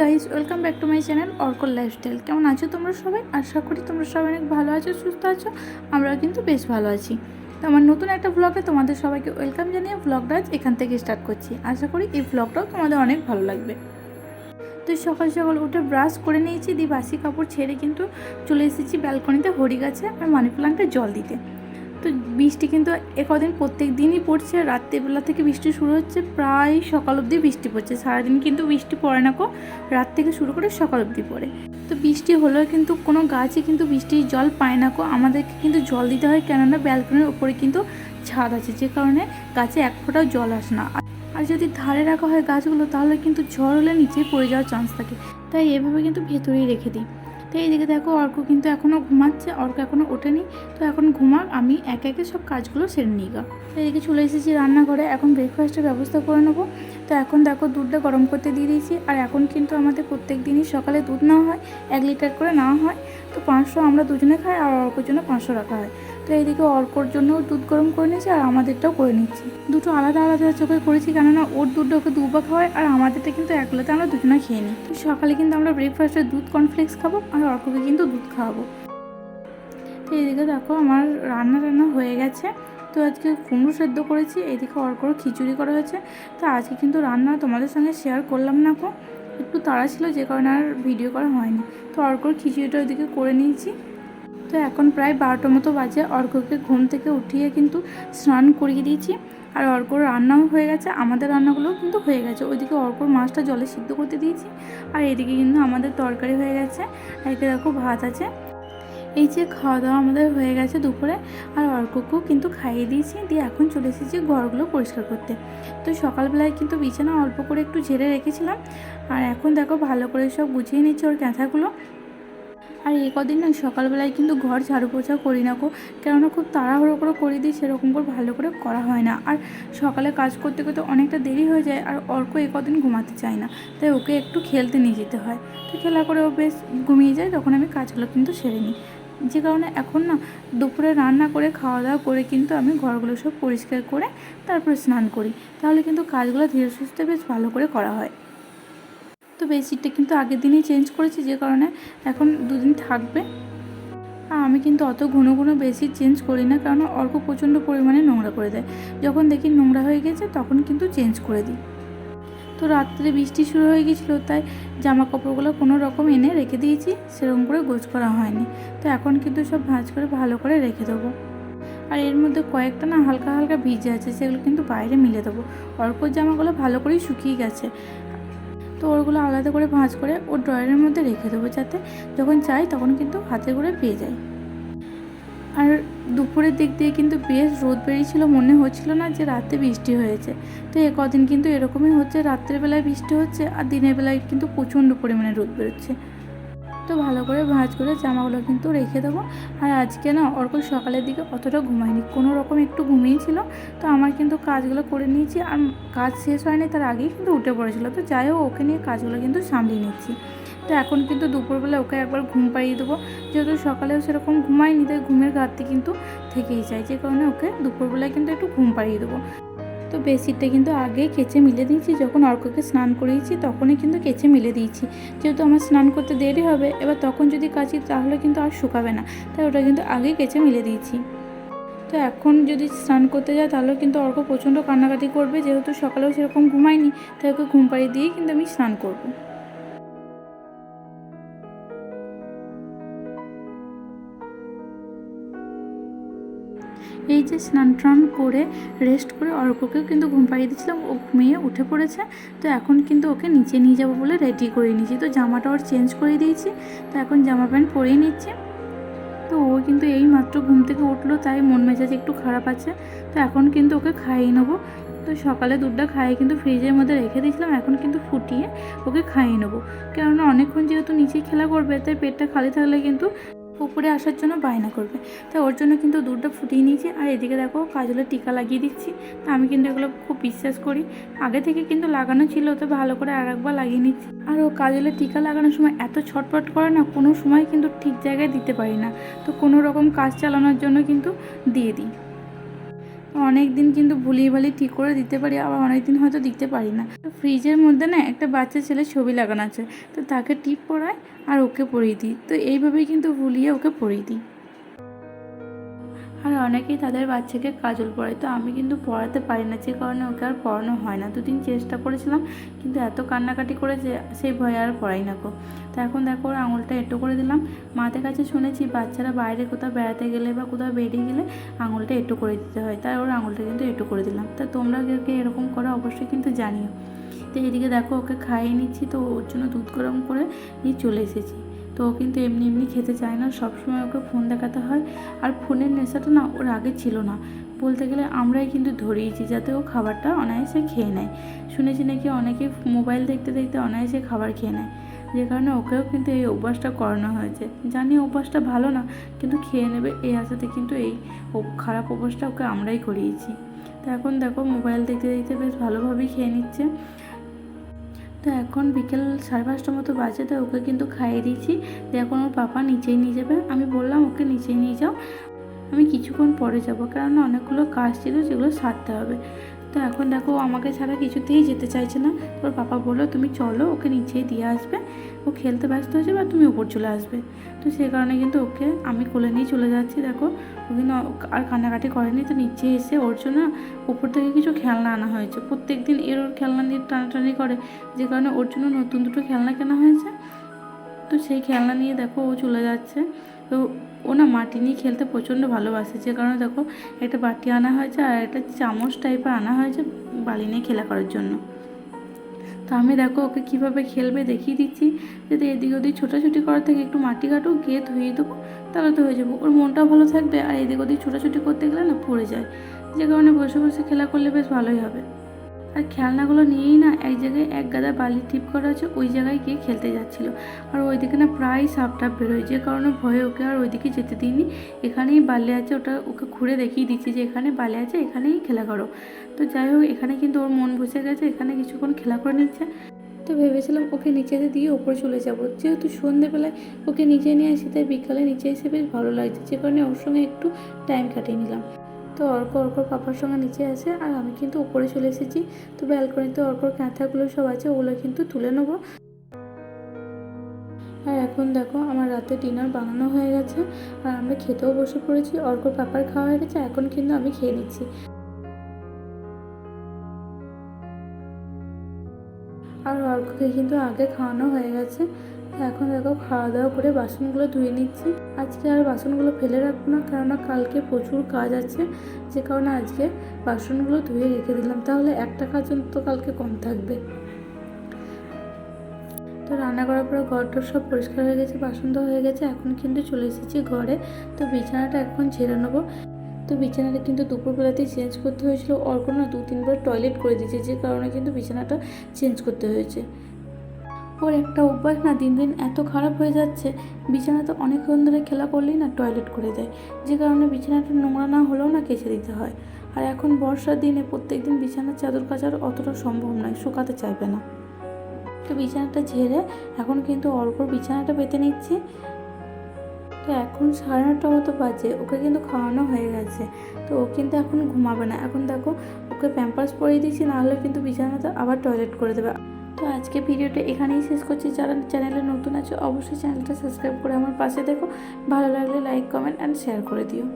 Guys welcome back to my channel অর্কল lifestyle কেমন আছো তোমরা সবাই? আশা করি তোমরা সবাই অনেক ভালো আছো, সুস্থ আছো, আমরাও কিন্তু বেশ ভালো আছি। তো আমার নতুন একটা ব্লগে তোমাদের সবাইকে ওয়েলকাম জানিয়ে ব্লগটা আজ এখান থেকে স্টার্ট করছি। আশা করি এই ব্লগটাও তোমাদের অনেক ভালো লাগবে। তো সকাল সকাল উঠে ব্রাশ করে নিয়েছি, দিয়ে বাসি কাপড় ছেড়ে কিন্তু চলে এসেছি ব্যালকনিতে হরি গাছে আর মানি প্লান্টে জল দিতে। তো বৃষ্টি কিন্তু কদিন প্রত্যেক দিনই পড়ছে, রাত্রেবেলা থেকে বৃষ্টি শুরু হচ্ছে, প্রায় সকাল অবধি বৃষ্টি পড়ছে। সারাদিন কিন্তু বৃষ্টি পড়ে না কো, রাত থেকে শুরু করে সকাল অবধি পড়ে। তো বৃষ্টি হলেও কিন্তু কোনো গাছে কিন্তু বৃষ্টির জল পায় না কো, আমাদেরকে কিন্তু জল দিতে হয়, কেননা ব্যালকনির ওপরে কিন্তু ছাদ আছে, যে কারণে গাছে এক ফোঁটাও জল আসে না। আর যদি ধারে রাখা হয় গাছগুলো, তাহলে কিন্তু ঝড় হলে নিচে পড়ে যাওয়ার চান্স থাকে। তাই এভাবে কিন্তু ভেতরেই রেখে দিই। তো এইদিকে দেখো অর্ক কিন্তু এখনও ঘুমাচ্ছে, অর্ক এখনও ওঠেনি। তো এখন ঘুমাক, আমি একে একে সব কাজগুলো সেরে নিই গা তো এদিকে চলে এসেছি রান্নাঘরে, এখন ব্রেকফাস্টের ব্যবস্থা করে নেব। তো এখন দেখো দুধটা গরম করতে দিয়ে দিয়েছি, আর এখন কিন্তু আমাদের প্রত্যেক দিনই সকালে দুধ নেওয়া হয়, এক লিটার করে নেওয়া হয়। তো পাঁচশো আমরা দুজনে খাই, আর অর্কের জন্য পাঁচশো রাখা হয়। তো এইদিকে অর্কর জন্য দুধ গরম করে নিয়েছি আর আমাদেরটাও করে নিচ্ছি। দুটো আলাদা আলাদা চোখে করেছি কেননা ওর দুধটা ওকে দুবার খাওয়ায় আর আমাদেরটা কিন্তু একলাতে আমরা দুজনে খেয়ে নিই। তো সকালে কিন্তু আমরা ব্রেকফাস্টে দুধ কর্নফ্লেক্স খাব আর অর্ককে কিন্তু দুধ খাওয়াবো। তো এইদিকে দেখো আমার রান্না টান্না হয়ে গেছে। তো আজকে কুমড়ো সেদ্ধ করেছি, এইদিকে অর্কর খিচুড়ি করা হয়েছে। তো আজকে কিন্তু রান্না তোমাদের সঙ্গে শেয়ার করলাম না কো একটু তাড়া ছিল যে কারণে আর ভিডিও করা হয়নি। তো অর্কর খিচুড়িটা ওইদিকে করে নিয়েছি। তো এখন প্রায় বারোটার মতো বাজে। অর্ককে ঘুম থেকে উঠিয়ে কিন্তু স্নান করিয়ে দিয়েছি। আর অর্কর রান্নাও হয়ে গেছে। আমাদের রান্নাগুলোও কিন্তু হয়ে গেছে। ওইদিকে অর্কর মাছটা জলে সিদ্ধ করতে দিয়েছি। আর এদিকে কিন্তু আমাদের তরকারি হয়ে গেছে। আর দেখো ভাত আছে। এই যে খাওয়া দাওয়া আমাদের হয়ে গেছে দুপুরে। আর অর্ককেও কিন্তু খাইয়ে দিয়েছি। দিয়ে এখন চলে এসেছি ঘরগুলো পরিষ্কার করতে। তো সকালবেলায় কিন্তু বিছানা অল্প করে একটু ঝেড়ে রেখেছিলাম। আর এখন দেখো ভালো করে সব গুছিয়ে নিচ্ছি ওর ক্যাঁথাগুলো। আর এই কদিন না সকালবেলায় কিন্তু ঘর ঝাড়ু পোছা করি না কো কেননা খুব তাড়াহুড়ো করে করে দিই, সেরকম করে ভালো করে করা হয় না। আর সকালে কাজ করতে করতে অনেকটা দেরি হয়ে যায় আর অর্ক এই কদিন ঘুমাতে চায় না। তাই ওকে একটু খেলতে নিয়ে যেতে হয়। তো খেলা করে ও বেশ ঘুমিয়ে যায়, তখন আমি কাজগুলো কিন্তু সেরে নিই। যে কারণে এখন না দুপুরে রান্না করে খাওয়া দাওয়া করে কিন্তু আমি ঘরগুলো সব পরিষ্কার করে তারপরে স্নান করি। তাহলে কিন্তু কাজগুলো ধীরে সুস্থে বেশ ভালো করে করা হয়। তো বেডশিটটা কিন্তু আগের দিনই চেঞ্জ করেছি, যে কারণে এখন দুদিন থাকবে। আমি কিন্তু অত ঘন ঘন বেশি চেঞ্জ করি না, কারণ অল্প প্রচণ্ড পরিমাণে নোংরা করে দেয়। যখন দেখি নোংরা হয়ে গেছে, তখন কিন্তু চেঞ্জ করে দিই। তো রাত্রে বৃষ্টি শুরু হয়ে গেছিল, তাই জামা কাপড়গুলো কোনো রকম এনে রেখে দিয়েছি, সেরকম করে গোছ করা হয়নি। তো এখন কিন্তু সব ভাঁজ করে ভালো করে রেখে দেবো। আর এর মধ্যে কয়েকটা না হালকা হালকা ভিজে আছে, সেগুলো কিন্তু বাইরে মিলে দেবো। অল্পর জামাগুলো ভালো করেই শুকিয়ে গেছে। তো ওরগুলো আলাদা করে ভাঁজ করে ওর ড্রয়ারের মধ্যে রেখে দেবো যাতে যখন চাই তখন কিন্তু হাতে করে পেয়ে যায়। আর দুপুরের দিক দিয়ে কিন্তু বেশ রোদ বেরিয়েছিল, মনে হচ্ছিল না যে রাতে বৃষ্টি হয়েছে। তো এ কদিন কিন্তু এরকমই হচ্ছে, রাত্রের বেলায় বৃষ্টি হচ্ছে আর দিনের বেলায় কিন্তু প্রচণ্ড পরিমাণে রোদ বেরোচ্ছে। তো ভালো করে ভাঁজ করে জামাগুলো কিন্তু রেখে দেবো। আর আজকে না অর্ক সকালের দিকে অতটা ঘুমায়নি, কোনো রকম একটু ঘুমিয়েছিল তো আমার কিন্তু কাজগুলো করে নিয়েছি, আর কাজ শেষ হয়নি তার আগেই কিন্তু উঠে পড়েছিল। তো যাই হোক, ওকে নিয়ে কাজগুলো কিন্তু সামলিয়ে নিচ্ছি। তো এখন কিন্তু দুপুরবেলা ওকে একবার ঘুম পাড়িয়ে দেবো। যেহেতু সকালেও সেরকম ঘুমায়নি, তাই ঘুমের ঘাটতি কিন্তু থেকেই যায়। যে কারণে ওকে দুপুরবেলায় কিন্তু একটু ঘুম পাড়িয়ে দেবো। তো বেডশিটটা কিন্তু আগে কেচে মিলে দিয়েছি। যখন অর্ককে স্নান করিয়েছি, তখনই কিন্তু কেচে মিলে দিয়েছি। যেহেতু আমার স্নান করতে দেরি হবে, এবার তখন যদি কাচি তাহলে কিন্তু আর শুকাবে না। তাই ওটা কিন্তু আগে কেচে মিলে দিয়েছি। তো এখন যদি স্নান করতে যায় তাহলেও কিন্তু অর্ক প্রচণ্ড কান্নাকাটি করবে। যেহেতু সকালেও সেরকম ঘুমায়নি, তাই ওকে ঘুম পাড়িয়ে দিয়েই কিন্তু আমি স্নান করব। এই যে স্নান টান করে রেস্ট করে অর্ককেও কিন্তু ঘুম পাড়িয়ে দিয়েছিলাম। ও ঘুমিয়ে উঠে পড়েছে। তো এখন কিন্তু ওকে নিচে নিয়ে যাব বলে রেডি করে নিয়েছি। তো জামাটা ওর চেঞ্জ করে দিয়েছি। তো এখন জামা প্যান্ট পরেই নিচ্ছে। তো ও কিন্তু এই মাত্র ঘুম থেকে উঠল, তাই মন মেজাজ একটু খারাপ আছে। তো এখন কিন্তু ওকে খাইয়ে নেব। তো সকালে দুধটা খাইয়ে কিন্তু ফ্রিজের মধ্যে রেখে দিয়েছিলাম। এখন কিন্তু ফুটিয়ে ওকে খাইয়ে নেব। কেননা অনেকক্ষণ যেহেতু নিচেই খেলা করবে, তাই পেটটা খালি থাকলে কিন্তু উপরে আসার জন্য বায়না করবে। তাই ওর জন্য কিন্তু দুধটা ফুটিয়ে নিয়েছি আর এদিকে দেখো কাজলের টিকা লাগিয়ে দিচ্ছি। তা আমি কিন্তু এগুলো খুব বিশ্বাস করি। আগে থেকে কিন্তু লাগানো ছিল, তো ভালো করে আর একবার লাগিয়ে নিচ্ছি। আর ও কাজলের টিকা লাগানোর সময় এত ছটপট করে না, কোনো সময় কিন্তু ঠিক জায়গায় দিতে পারি না। তো কোনো রকম কাজ চালানোর জন্য কিন্তু দিয়ে দিই। অনেক দিন কিন্তু ভুলিয়ে ভালিয়ে ঠিক করে দিতে পারি, আবার অনেক দিন হয়তো দিতে পারি না। তো ফ্রিজের মধ্যে না একটা বাচ্চা ছেলে ছবি লাগানো আছে, তো তাকে টিপ পরায় আর ওকে পরিয়ে দিই। তো এইভাবেই কিন্তু ভুলিয়ে ওকে পরিয়ে দিই। আর অনেকেই তাদের বাচ্চাকে কাজল পড়ায়। তো আমি কিন্তু পড়াতে পারি না, যে কারণে ওকে আর পড়ানো হয় না। দুদিন চেষ্টা করেছিলাম, কিন্তু এত কান্নাকাটি করে যে সেই ভয়ে আর পড়াই না কো তো এখন দেখো ওর আঙুলটা এঁটো করে দিলাম। মাদের কাছে শুনেছি, বাচ্চারা বাইরে কোথাও বেড়াতে গেলে বা কোথাও বেরিয়ে গেলে আঙুলটা এঁটো করে দিতে হয়। তাই ওর আঙুলটা কিন্তু এঁটো করে দিলাম। তা তোমরা কে এরকম করো অবশ্যই কিন্তু জানিও। তো এদিকে দেখো ওকে খাইয়ে নিচ্ছি, তো ওর জন্য দুধ গরম করে নিয়ে চলে এসেছি। তো ও কিন্তু এমনি এমনি খেতে চায় না। সবসময় ওকে ফোন দেখাতে হয়। আর ফোনের নেশাটা না ওর আগে ছিল না। বলতে গেলে আমরাই কিন্তু ধরিয়েছি যাতে ও খাবারটা অনায়াসে খেয়ে নেয়। শুনেছি নাকি অনেকে মোবাইল দেখতে দেখতে অনায়াসে খাবার খেয়ে নেয়। যে কারণে ওকেও কিন্তু এই অভ্যাসটা করানো হয়েছে। জানি অভ্যাসটা ভালো না, কিন্তু খেয়ে নেবে এই আশাতে কিন্তু এই খারাপ অভ্যাসটা ওকে আমরাই করিয়েছি। তো এখন দেখো, মোবাইল দেখতে দেখতে বেশ ভালোভাবেই খেয়ে নিচ্ছে। তো এখন বিকেল সাড়ে পাঁচটার মতো বাজে তো ওকে কিন্তু খাইয়ে দিয়েছি। তো এখন ওর পাপা নিচেই নিয়ে যাবে। আমি বললাম, ওকে নিচেই নিয়ে যাও। আমি কিছুক্ষণ পরে যাব। কেননা অনেকগুলো কাজ ছিল, যেগুলো সারতে হবে। তো এখন দেখো আমাকে ছাড়া কিছুতেই যেতে চাইছে না। তোর পাপা বলল, তুমি চলো, ওকে নিচেই দিয়ে আসবে। ও খেলতে ব্যস্ত হয়েছে বা তুমি উপর চলে আসবে? তো সেই কারণে কিন্তু ওকে আমি কোলে নিয়ে চলে যাচ্ছি। দেখো, ও কিন্তু আর কান্নাকাটি করেনি। তো নিচে এসে ওর জন্য উপর থেকে কিছু খেলনা আনা হয়েছে। প্রত্যেক দিন এর ওর খেলনা নিয়ে টানাটানি করে, যে কারণে ওর জন্য নতুন দুটো খেলনা কেনা হয়েছে। তো সেই খেলনা নিয়ে দেখো, ও চলে যাচ্ছে। তো ও না মাটি নিয়ে খেলতে প্রচণ্ড ভালোবাসে। যে কারণে দেখো, একটা বাটি আনা হয়েছে আর একটা চামচ টাইপের আনা হয়েছে বালি নিয়ে খেলা করার জন্য। তো আমি দেখো, ওকে কীভাবে খেলবে দেখিয়ে দিচ্ছি। যাতে এদিক ওদিক ছোটাছুটি করার থেকে একটু মাটি কাটো, গিয়ে ধুয়ে দেবো, তাহলে তো হয়ে যাব। ওর মনটাও ভালো থাকবে আর এদিক ওদিক ছোটাছুটি করতে গেলে না পড়ে যায়। যে কারণে বসে বসে খেলা করলে বেশ ভালোই হবে। আর খেলনাগুলো নিয়েই না এক জায়গায় এক গাদা বালি টিপ করা আছে ওই জায়গায় গিয়ে খেলতে যাচ্ছিল। আর ওইদিকে না প্রায় সাপ টাপ বেরোয়, যে কারণে ভয়ে ওকে আর ওইদিকে যেতে দিইনি। এখানেই বালি আছে, ওটা ওকে ঘুরে দেখিয়ে দিচ্ছি যে এখানে বালি আছে, এখানেই খেলা করো। তো যাই হোক, এখানে কিন্তু ওর মন বসে গেছে, এখানে কিছুক্ষণ খেলা করে নিচ্ছে। তো ভেবেছিলাম ওকে নিচেতে দিয়ে ওপরে চলে যাব। যেহেতু সন্ধেবেলায় ওকে নিচে নিয়ে আসি, তাই বিকালে নিচে এসে বেশ ভালো লাগছে, যে কারণে ওর সঙ্গে একটু টাইম কাটিয়ে নিলাম। তো অর্ক অর্ক পাপার সঙ্গে নিচে আছে আর আমি কিন্তু উপরে চলে এসেছি। তো ব্যালকনিতে অর্কর কাঁথাগুলো সব আছে, ওগুলো কিন্তু তুলে নেব। আর এখন দেখো, আমার রাতে ডিনার বানানো হয়ে গেছে। আর আমরা খেতেও বসে পড়েছি। অর্ক পাপার খাওয়া হয়ে গেছে, এখন কিন্তু আমি খেয়ে নিচ্ছি। আর অর্ককে কিন্তু আগে খাওয়ানো হয়ে গেছে। এখন দেখো খাওয়া দাওয়া করে বাসনগুলো ধুয়ে নিচ্ছি। আজকে আর বাসনগুলো ফেলে রাখব না, কেননা কালকে প্রচুর কাজ আছে। যে কারণে আজকে বাসনগুলো ধুয়ে রেখে দিলাম। তাহলে একটা কাজ তো কালকে কম থাকবে। তো রান্না করার পরে ঘরটা সব পরিষ্কার হয়ে গেছে, বাসন ধোয়া হয়ে গেছে। এখন কিন্তু চলে এসেছি ঘরে। তো বিছানাটা এখন ছেড়ে নেব। তো বিছানাটা কিন্তু দুপুরবেলাতেই চেঞ্জ করতে হয়েছিল। অর্ক না দু তিনবার টয়লেট করে দিয়েছে, যে কারণে কিন্তু বিছানাটা চেঞ্জ করতে হয়েছে। ওর একটা অভ্যাস না, দিন দিন এত খারাপ হয়ে যাচ্ছে বিছানাতে অনেকক্ষণ ধরে খেলা করলেই না টয়লেট করে দেয়। যে কারণে বিছানাটা নোংরা না হলেও না কেচে দিতে হয়। আর এখন বর্ষার দিনে প্রত্যেক দিন বিছানার চাদর কাচার অতটা সম্ভব নয়, শুকাতে চাইবে না। তো বিছানাটা ঝেড়ে এখন কিন্তু অল্প বিছানাটা পেতে নিচ্ছি। তো এখন সাড়ে নটা মতো বাজে, ওকে কিন্তু খাওয়ানো হয়ে গেছে। তো ও কিন্তু এখন ঘুমাবে না। এখন দেখো, ওকে প্যাম্পার্স পরিয়ে দিচ্ছি নাহলে কিন্তু বিছানাতে আবার টয়লেট করে দেবে। তো আজকে ভিডিওটা এখানেই শেষ করছি। যারা চ্যানেলে নতুন আছে, অবশ্যই চ্যানেলটা সাবস্ক্রাইব করে আমার পাশে দেখো। ভালো লাগলে লাইক কমেন্ট অ্যান্ড শেয়ার করে দিও।